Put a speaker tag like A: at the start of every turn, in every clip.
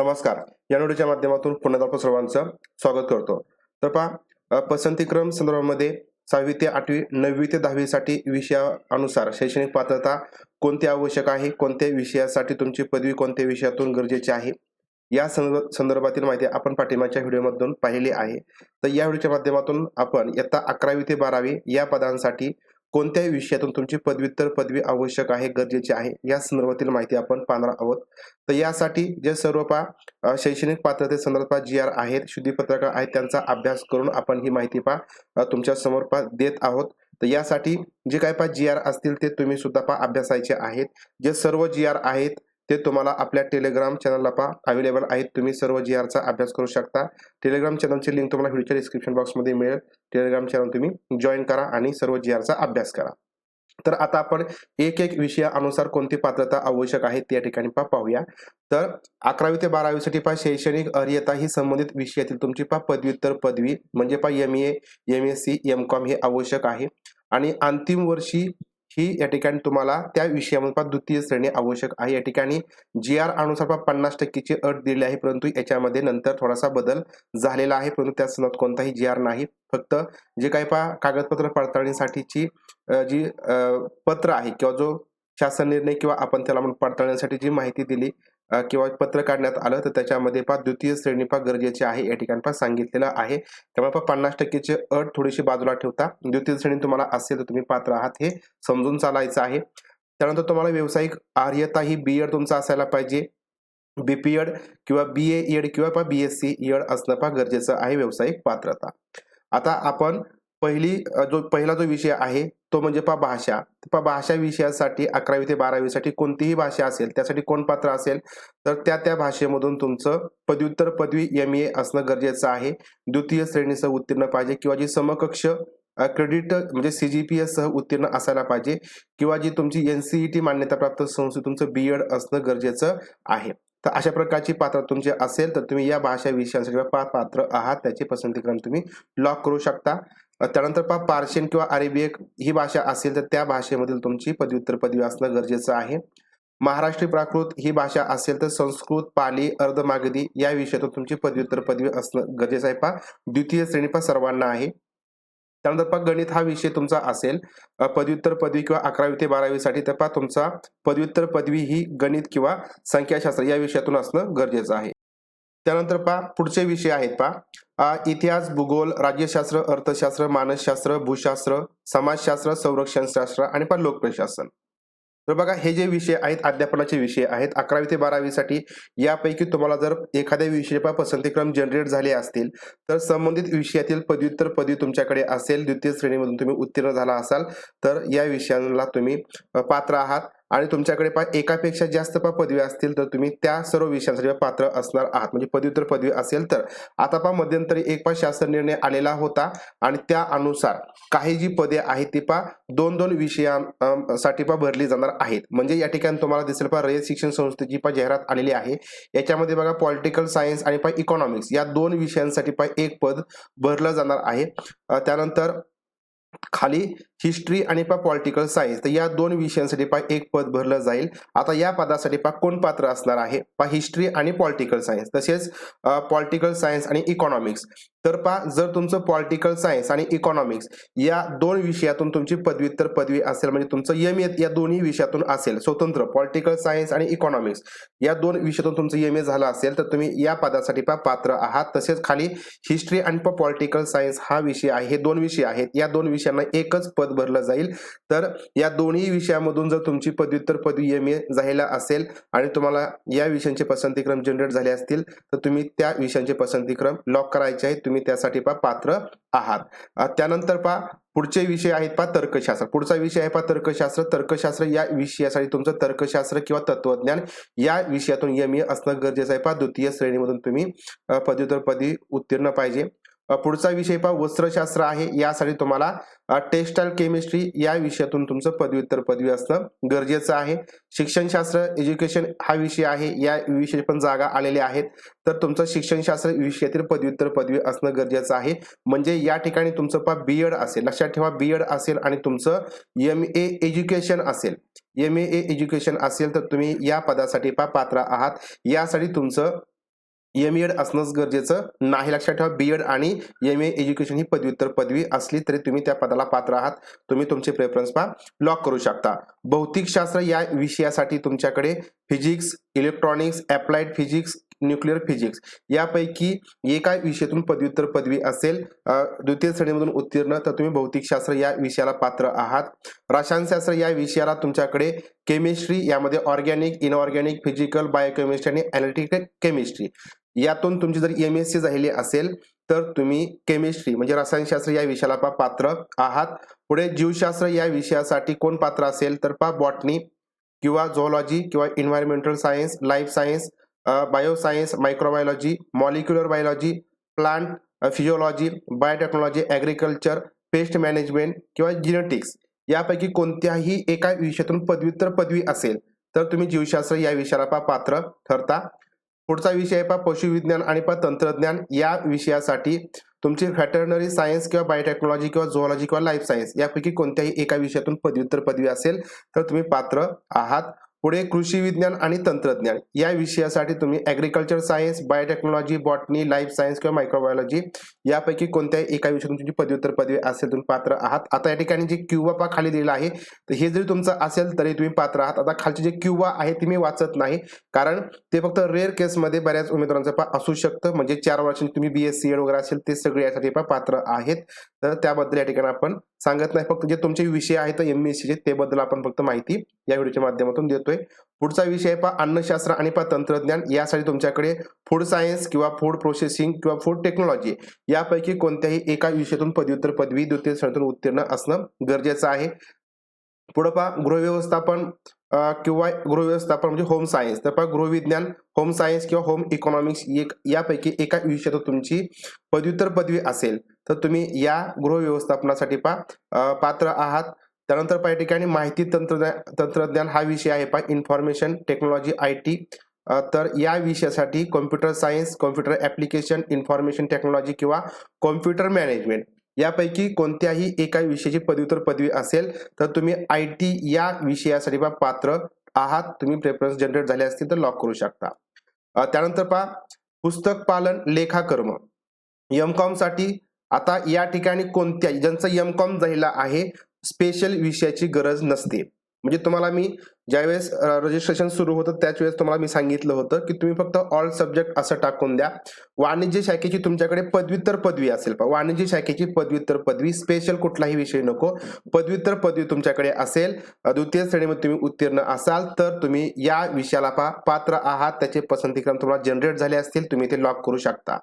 A: नमस्कार. या नोडीच्या माध्यमातून पुन्हा आपण सर्वांचं स्वागत करतो. तर पहा पसंतीक्रम संदर्भामध्ये सहावी ते आठवी नववी ते दहावीसाठी विषयानुसार शैक्षणिक पात्रता कोणती आवश्यक आहे? कोणत्या विषयासाठी तुमची पदवी कोणत्या विषयातून गरजेची आहे? या संदर्भातील माहिती आपण पाठिंबाच्या व्हिडिओमधून पाहिली आहे. तर या व्हिडिओच्या माध्यमातून आपण इयत्ता अकरावी ते बारावी या पदांसाठी कोणत्याही विषयातून तुमची पदव्युत्तर पदवी आवश्यक आहे गरजेची आहे या संदर्भातील माहिती आपण पाहणार आहोत. तर यासाठी जे सर्व पा शैक्षणिक पात्रते संदर्भात जी आर आहेत शुद्धीपत्रक आहेत त्यांचा अभ्यास करून आपण ही माहिती पा तुमच्यासमोर पा देत आहोत. तर यासाठी जे काय पा जी आर असतील ते तुम्ही सुद्धा पा अभ्यासायचे आहेत. जे सर्व जी आर आहेत ते तुम्हाला आपल्या टेलिग्राम चॅनलला पा अवेलेबल आहेत. तुम्ही सर्व जी आरचा अभ्यास करू शकता. टेलिग्राम चॅनलची लिंक तुम्हाला व्हिडिओच्या डिस्क्रिप्शन बॉक्समध्ये मिळेल. टेलिग्राम चॅनल तुम्ही जॉईन करा आणि सर्व जी आरचा अभ्यास करा. तर आता आपण एक एक विषयानुसार कोणती पात्रता आवश्यक आहे त्या ठिकाणी पा पाहूया. तर अकरावी ते बारावीसाठी पा शैक्षणिक अर्यता ही संबंधित विषयातील तुमची पा पदव्युत्तर पदवी. म्हणजे पा M A M S C M com हे आवश्यक आहे. आणि अंतिम वर्षी ही या ठिकाणी तुम्हाला त्या विषयामध्ये द्वितीय श्रेणी आवश्यक आहे. या ठिकाणी जी आर अनुसार पन्नास टक्केची अट दिली आहे परंतु याच्यामध्ये नंतर थोडासा बदल झालेला आहे परंतु त्या सणात कोणताही जी आर नाही. फक्त जे काही पा कागदपत्र पडताळणीसाठीची जी पत्र आहे किंवा जो शासन निर्णय किंवा आपण त्याला म्हणून पडताळण्यासाठी जी माहिती दिली किंवा पत्र काढण्यात आलं तर त्याच्यामध्ये पा द्वितीय श्रेणी पा गरजेचे आहे या ठिकाणी पा सांगितलेलं आहे. त्यामुळे पा पन्नास टक्केची अट थोडीशी बाजूला ठेवता. द्वितीय श्रेणी तुम्हाला असेल तर तुम्ही पात्र आहात हे समजून चालायचं आहे. त्यानंतर तुम्हाला व्यावसायिक आर्यता ही बी एड तुमचा असायला पाहिजे. बी एड किंवा बी एड किंवा पा बी एस सी एड असणं पा गरजेचं आहे व्यावसायिक पात्रता. आता आपण पहिली जो पहिला जो विषय आहे तो म्हणजे पा भाषा. पा भाषा विषयासाठी अकरावी ते बारावीसाठी कोणतीही भाषा असेल त्यासाठी कोण पात्र असेल तर त्या त्या भाषेमधून तुमचं पदव्युत्तर पदवी एम ए असणं गरजेचं आहे. द्वितीय श्रेणीसह उत्तीर्ण पाहिजे किंवा जी समकक्ष क्रेडिट म्हणजे सीजीपीएस सह उत्तीर्ण असायला पाहिजे किंवा जी तुमची एनसीईटी मान्यताप्राप्त संस्थेत तुमचं बी एड असणं गरजेचं आहे. तर अशा प्रकारची पात्र तुमची असेल तर तुम्ही या भाषा विषयांसाठी पात्र आहात. त्याची पसंतीक्रम तुम्ही लॉक करू शकता. त्यानंतर पहा पार्शियन किंवा अरेबियक ही भाषा असेल तर त्या भाषेमधील तुमची पदव्युत्तर पदवी असणं गरजेचं आहे. महाराष्ट्री प्राकृत ही भाषा असेल तर संस्कृत पाली अर्धमागधी या विषयातून तुमची पदव्युत्तर पदवी असणं गरजेचं आहे. पहा द्वितीय श्रेणी पहा सर्वांना आहे. त्यानंतर पहा गणित हा विषय तुमचा असेल. पदव्युत्तर पदवी किंवा अकरावी ते बारावीसाठी तर पहा तुमचा पदव्युत्तर पदवी ही गणित किंवा संख्याशास्त्र या विषयातून असणं गरजेचं आहे. त्यानंतर पहा पुढचे विषय आहेत पहा. इतिहास भूगोल राज्यशास्त्र अर्थशास्त्र मानसशास्त्र भूशास्त्र समाजशास्त्र संरक्षणशास्त्र आणि पा लोकप्रशासन. तर बघा हे जे विषय आहेत अध्यापनाचे विषय आहेत अकरावी ते बारावीसाठी यापैकी तुम्हाला जर एखाद्या विषयापा पसंतीक्रम जनरेट झाले असतील तर संबंधित विषयातील पदव्युत्तर पदवी तुमच्याकडे असेल द्वितीय श्रेणीमधून तुम्ही उत्तीर्ण झाला असाल तर या विषयांना तुम्ही पात्र आहात. आणि तुमच्याकडे पा एकापेक्षा जास्त पा पदवी असतील तर तुम्ही त्या सर्व विषयांसाठी पात्र असणार आहात. म्हणजे पदव्युत्तर पदवी असेल तर. आता पा मध्यंतरी एक पा शासन निर्णय आलेला होता आणि त्या अनुसार काही जी पदे आहेत ती पा दोन दोन विषयांसाठी पा भरली जाणार आहेत. म्हणजे या ठिकाणी तुम्हाला दिसेल पा रयत शिक्षण संस्थेची पा जाहिरात आलेली आहे. याच्यामध्ये बघा पॉलिटिकल सायन्स आणि पा इकॉनॉमिक्स या दोन विषयांसाठी पा एक पद भरलं जाणार आहे. त्यानंतर खाली हिस्ट्री आणि पा पॉलिटिकल सायन्स तर या दोन विषयांसाठी पा एक पद भरलं जाईल. आता या पदासाठी पा कोण पात्र असणार आहे? पा हिस्ट्री आणि पॉलिटिकल सायन्स तसेच पॉलिटिकल सायन्स आणि इकॉनॉमिक्स तर पहा जर तुमचं पॉलिटिकल सायन्स आणि इकॉनॉमिक्स या दोन विषयातून तुमची पदव्युत्तर पदवी असेल म्हणजे तुमचं एम ए या दोन्ही विषयातून असेल स्वतंत्र पॉलिटिकल सायन्स आणि इकॉनॉमिक्स या दोन विषयातून तुमचं एम ए झालं असेल तर तुम्ही या पदासाठी पा पात्र आहात. तसेच खाली हिस्ट्री आणि पॉलिटिकल सायन्स हा विषय आहे हे दोन विषय आहेत. या दोन विषयांना एकच पद भरलं जाईल. तर या दोन्ही विषयामधून जर तुमची पदव्युत्तर पदवी एम ए झालेला असेल आणि तुम्हाला या विषयांचे पसंतीक्रम जनरेट झाले असतील तर तुम्ही त्या विषयांचे पसंतीक्रम लॉक करायचे आहेत. तुम्ही त्यासाठी पा पात्र आहात. त्यानंतर पा पुढचे विषय आहेत पा तर्कशास्त्र. पुढचा विषय आहे पा तर्कशास्त्र. तर्कशास्त्र या विषयासाठी तुमचं तर्कशास्त्र किंवा तत्वज्ञान या विषयातून एम ए असणं गरजेचं आहे पा द्वितीय श्रेणीमधून तुम्ही पदव्युत्तर पदवी उत्तीर्ण पाहिजे. पुढचा विषय पहा वस्त्रशास्त्र आहे यासाठी तुम्हाला टेक्स्टाईल केमिस्ट्री या विषयातून तुमचं पदव्युत्तर पदवी असणं गरजेचं आहे. शिक्षणशास्त्र एज्युकेशन हा विषय आहे या विषयी पण जागा आलेल्या आहेत. तर तुमचं शिक्षणशास्त्र विषयातील पदव्युत्तर पदवी असणं गरजेचं आहे. म्हणजे या ठिकाणी तुमचं पहा बी एड असेल लक्षात ठेवा बी एड असेल आणि तुमचं एम ए एज्युकेशन असेल. एम ए एज्युकेशन असेल तर तुम्ही या पदासाठी पा पात्र आहात. यासाठी तुमचं एम एड असणंच गरजेचं. नाही लक्षात ठेवा बी एड आणि एम ए एज्युकेशन ही पदव्युत्तर पदवी असली तरी तुम्ही त्या पदाला पात्र आहात. तुम्ही तुमचे प्रेफरन्स पा लॉक करू शकता. भौतिकशास्त्र या विषयासाठी तुमच्याकडे physics electronics applied physics nuclear physics यापैकी एका विषयातून पदव्युत्तर पदवी असेल द्वितीय श्रेणीमधून उत्तीर्ण तर तुम्ही भौतिकशास्त्र या विषयाला पात्र आहात. रसायनशास्त्र या विषयाला तुमच्याकडे केमिस्ट्री यामध्ये ऑर्गॅनिक इनऑर्गॅनिक फिजिकल बायोकेमिस्ट्री आणि अनालिटिकल केमिस्ट्री यातून तुमची जर एम एस सी झालेली असेल तर तुम्ही केमिस्ट्री म्हणजे रसायनशास्त्र या विषयाला पा पात्र आहात. पुढे जीवशास्त्र या विषयासाठी कोण पात्र असेल तर पा बॉटनी किंवा झोलॉजी किंवा environmental science life science bioscience microbiology molecular biology plant physiology biotechnology agriculture pest management किंवा जिनेटिक्स यापैकी कोणत्याही एका विषयातून पदव्युत्तर पदवी असेल तर तुम्ही जीवशास्त्र या विषयाला पा पात्र ठरता. पुढचा विषय आहे पा पशुविज्ञान आणि पा तंत्रज्ञान या विषयासाठी. तुमची व्हॅटरनरी सायन्स किंवा बायोटेक्नॉलॉजी किंवा झोलॉजी किंवा लाईफ सायन्स यापैकी कोणत्याही एका विषयातून पदव्युत्तर पदवी असेल तर तुम्ही पात्र आहात. पुढे कृषी विज्ञान आणि तंत्रज्ञान या विषयासाठी तुम्ही agriculture science biotechnology botany life science किंवा मायक्रोबायोलॉजी यापैकी कोणत्याही एका विषयातून तुमची पदव्युत्तर पदवी असेल तुम्ही पात्र आहात. आता या ठिकाणी जे क्युवा पा खाली दिलेला आहे तर हे जरी तुमचं असेल तरी तुम्ही पात्र आहात. आता खालचे जे क्युवा आहे ते मी वाचत नाही कारण ते फक्त रेअर केसमध्ये बऱ्याच उमेदवारांचं पा असू शकतं. म्हणजे चार वर्षांनी तुम्ही बी एस सी एड वगैरे असेल ते सगळे यासाठी पा पात्र आहेत. तर त्याबद्दल या ठिकाणी आपण सांगत नाही. फक्त जे तुमचे विषय आहेत एम एस सीचे ते बद्दल आपण फक्त माहिती या व्हिडिओच्या माध्यमातून देतोय. पुढचा विषय पहा पा अन्नशास्त्र आणि पा तंत्रज्ञान यासाठी तुमच्याकडे फूड सायन्स किंवा फूड प्रोसेसिंग किंवा फूड टेक्नॉलॉजी यापैकी कोणत्याही एका विषयातून पदव्युत्तर पदवी द्वितीय श्रेणीतून उत्तीर्ण असणं गरजेचं आहे. पुढं पहा गृहव्यवस्थापन किंवा गृहव्यवस्थापन म्हणजे होम सायन्स तर पहा गृहविज्ञान होम सायन्स किंवा होम इकॉनॉमिक्स एक यापैकी एका विषयात तुमची पदव्युत्तर पदवी असेल. तर तुम्ही या गृहव्यवस्थापनासाठी पा पात्र आहात. त्यानंतर पहा ठिकाणी माहिती तंत्रज्ञान तंत्रज्ञान हा विषय आहे पा इन्फॉर्मेशन टेक्नॉलॉजी आय टी तर या विषयासाठी computer science computer application information technology किंवा कॉम्प्युटर मॅनेजमेंट यापैकी कोणत्याही एका विषयाची पदव्युत्तर पदवी असेल तर तुम्ही आय टी या विषयासाठी पा पात्र आहात. तुम्ही प्रेफरन्स जनरेट झाले असतील तर लॉक करू शकता. त्यानंतर पहा पुस्तक पालन लेखाकर्म. एम कॉमसाठी आता या ठिकाणी कोणत्या ज्यांचं एम कॉम आहे स्पेशल विषयाची गरज नसते. म्हणजे तुम्हाला मी ज्यावेळेस रजिस्ट्रेशन सुरू होतं त्याच वेळेस तुम्हाला मी सांगितलं होतं की तुम्ही फक्त ऑल सब्जेक्ट असं टाकून द्या. वाणिज्य शाखेची तुमच्याकडे पदव्युत्तर पदवी असेल पहा. वाणिज्य शाखेची पदव्युत्तर पदवी स्पेशल कुठलाही विषय नको. पदव्युत्तर पदवी तुमच्याकडे असेल द्वितीय श्रेणीमध्ये तुम्ही उत्तीर्ण असाल तर तुम्ही या विषयाला पा पात्र आहात त्याचे पसंतीक्रम तुम्हाला जनरेट झाले असतील तुम्ही ते लॉक करू शकता.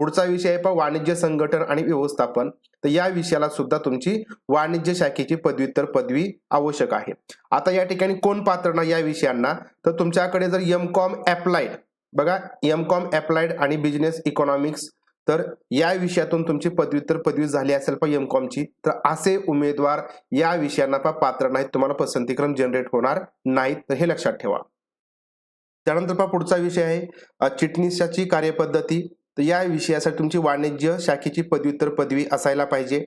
A: पुढचा विषय आहे पहा वाणिज्य संघटन आणि व्यवस्थापन. तर या विषयाला सुद्धा तुमची वाणिज्य शाखेची पदव्युत्तर पदवी आवश्यक आहे. आता या ठिकाणी कोण पात्र ना या विषयांना? तर तुमच्याकडे जर एम कॉम अप्लाइड बघा एम कॉम अप्लाइड आणि बिझनेस इकॉनॉमिक्स तर या विषयातून तुमची पदव्युत्तर पदवी झाली असेल पण एम कॉमची तर असे उमेदवार या विषयांना पा पात्र नाहीत तुम्हाला पसंतीक्रम जनरेट होणार नाहीत. तर हे लक्षात ठेवा. त्यानंतर पहा पुढचा विषय आहे चिटणीसाची कार्यपद्धती. तर या विषयासाठी तुमची वाणिज्य शाखेची पदव्युत्तर पदवी असायला पाहिजे.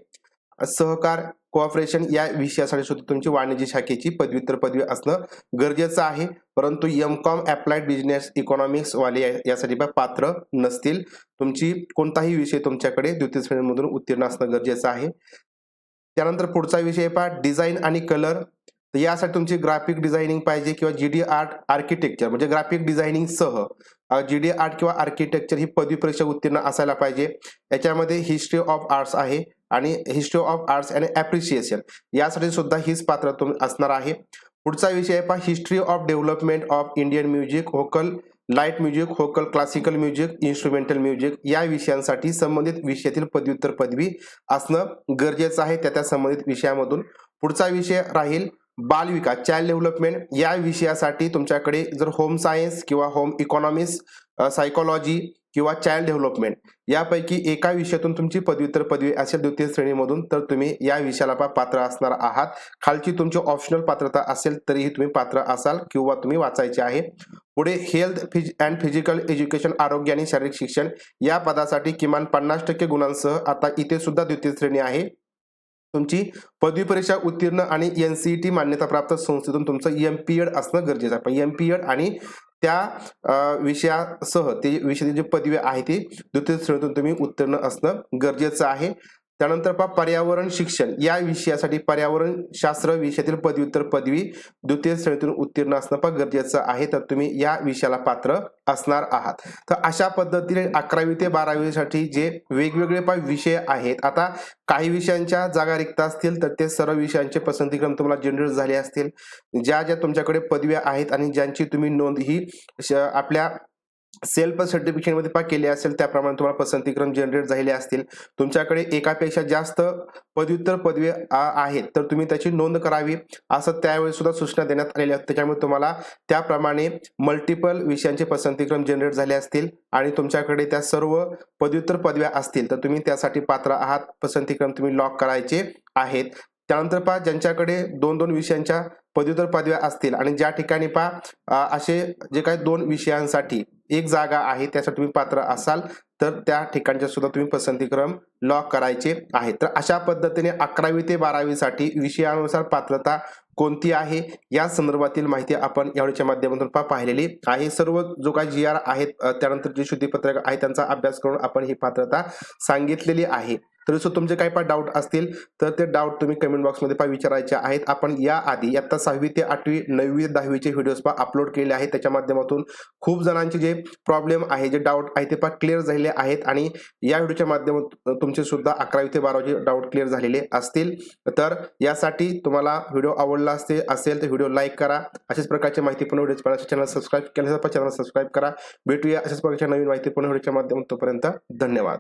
A: सहकार कोऑपरेशन या विषयासाठी सुद्धा तुमची वाणिज्य शाखेची पदव्युत्तर पदवी असणं गरजेचं आहे. परंतु M com applied business economics वाले यासाठी पात्र नसतील. तुमची कोणताही विषय तुमच्याकडे द्वितीय श्रेणीमधून उत्तीर्ण असणं गरजेचं आहे. त्यानंतर पुढचा विषय पहा. डिझाईन आणि कलर. तर यासाठी तुमची ग्राफिक डिझायनिंग पाहिजे किंवा जी डी आर्ट आर्किटेक्चर म्हणजे ग्राफिक डिझायनिंग सह जी डी आर्ट किंवा आर्किटेक्चर ही पदवी परीक्षा उत्तीर्ण असायला पाहिजे. याच्यामध्ये हिस्ट्री ऑफ आर्ट्स आहे आणि history of arts and appreciation यासाठी सुद्धा हीच पात्र तुम्ही असणार आहे. पुढचा विषय आहे पहा history of development of Indian music vocal light music vocal classical music instrumental music या विषयांसाठी संबंधित विषयातील पदव्युत्तर पदवी असणं गरजेचं आहे त्या त्या संबंधित विषयामधून. पुढचा विषय राहील बालविकास चाइल्ड डेव्हलपमेंट या विषयासाठी तुमच्याकडे जर होम सायन्स किंवा होम इकॉनॉमिक्स सायकोलॉजी किंवा चाइल्ड डेव्हलपमेंट यापैकी एका विषयातून तुमची पदव्युत्तर पदवी असेल द्वितीय श्रेणीमधून तर तुम्ही या विषयाला पा- पात्र असणार आहात. खालची तुमची ऑप्शनल पात्रता असेल तरीही तुम्ही पात्र असाल किंवा तुम्ही वाचायचे आहे. पुढे health fees and physical education आरोग्य आणि शारीरिक शिक्षण या पदासाठी किमान पन्नास टक्के गुणांसह आता इथे सुद्धा द्वितीय श्रेणी आहे. तुमची पदवी परीक्षा उत्तीर्ण आणि एनसीईटी मान्यताप्राप्त संस्थेतून तुमचं एम पी एड असणं गरजेचं आहे. एम पी एड आणि त्या विषयासह ते विषयाची जी पदवी आहे ती द्वितीय श्रेणीतून तुम्ही उत्तीर्ण असणं गरजेचं आहे. त्यानंतर पहा पर्यावरण शिक्षण. या विषयासाठी पर्यावरण शास्त्र विषयातील पदव्युत्तर पदवी द्वितीय श्रेणीतून उत्तीर्ण असणं पण गरजेचं आहे. तर तुम्ही या विषयाला पात्र असणार आहात. तर अशा पद्धतीने अकरावी ते बारावीसाठी जे वेगवेगळे पा विषय आहेत आता काही विषयांच्या जागा रिक्त असतील तर ते सर्व विषयांचे पसंतीक्रम तुम्हाला जनरेट झाले असतील. ज्या ज्या तुमच्याकडे पदव्या आहेत आणि ज्यांची तुम्ही नोंद ही श- आपल्या सेल्फ सर्टिफिकेटमध्ये पा केले असेल त्याप्रमाणे तुम्हाला पसंतीक्रम जनरेट झालेले असतील. तुमच्याकडे एकापेक्षा जास्त पदव्युत्तर पदवी आहेत तर तुम्ही त्याची नोंद करावी असं त्यावेळी सुद्धा सूचना देण्यात आलेल्या आहेत. त्याच्यामुळे तुम्हाला त्याप्रमाणे मल्टिपल विषयांचे पसंतीक्रम जनरेट झाले असतील आणि तुमच्याकडे त्या सर्व पदव्युत्तर पदव्या असतील तर तुम्ही त्यासाठी पात्र आहात. पसंतीक्रम तुम्ही लॉक करायचे आहेत. त्यानंतर पहा ज्यांच्याकडे दोन दोन विषयांच्या पदव्युत्तर पदव्या असतील. आणि ज्या ठिकाणी पहा असे जे काही दोन विषयांसाठी एक जागा आहे त्यासाठी तुम्ही पात्र असाल तर त्या ठिकाणच्या सुद्धा तुम्ही पसंतीक्रम लॉक करायचे आहे तर अशा पद्धतीने अकरावी ते बारावीसाठी विषयानुसार पात्रता कोणती आहे या संदर्भातील माहिती आपण यावेळीच्या माध्यमातून पाहिलेली आहे. सर्व जो काही जी आर आहेत त्यानंतर जे शुद्धीपत्रक आहे त्यांचा अभ्यास करून आपण ही पात्रता सांगितलेली आहे. तर जसं तुमचे काही पण डाऊट असतील तर ते डाऊट तुम्ही कमेंट बॉक्समध्ये पा विचारायचे आहेत. आपण या आधी इयत्ता सहावी ते आठवी नववी दहावीचे व्हिडिओज पा अपलोड केले आहेत. त्याच्या माध्यमातून खूप जणांचे जे प्रॉब्लेम आहे जे डाऊट आहे ते पा क्लिअर झालेले आहेत. आणि या व्हिडिओच्या माध्यमातून तुमचे सुद्धा अकरावी ते बारावीचे डाऊट क्लिअर झालेले असतील. तर यासाठी तुम्हाला व्हिडिओ आवडला असते असेल तर व्हिडिओ लाईक करा. अशाच प्रकारची माहिती पण व्हिडिओ पाहण्यासाठी चॅनल सबस्क्राईब केल्यास चॅनल सबस्क्राईब करा. भेटूया अशाच प्रकारच्या नवीन माहिती पुन्हा व्हिडिओच्या माध्यमातून तोपर्यंत धन्यवाद.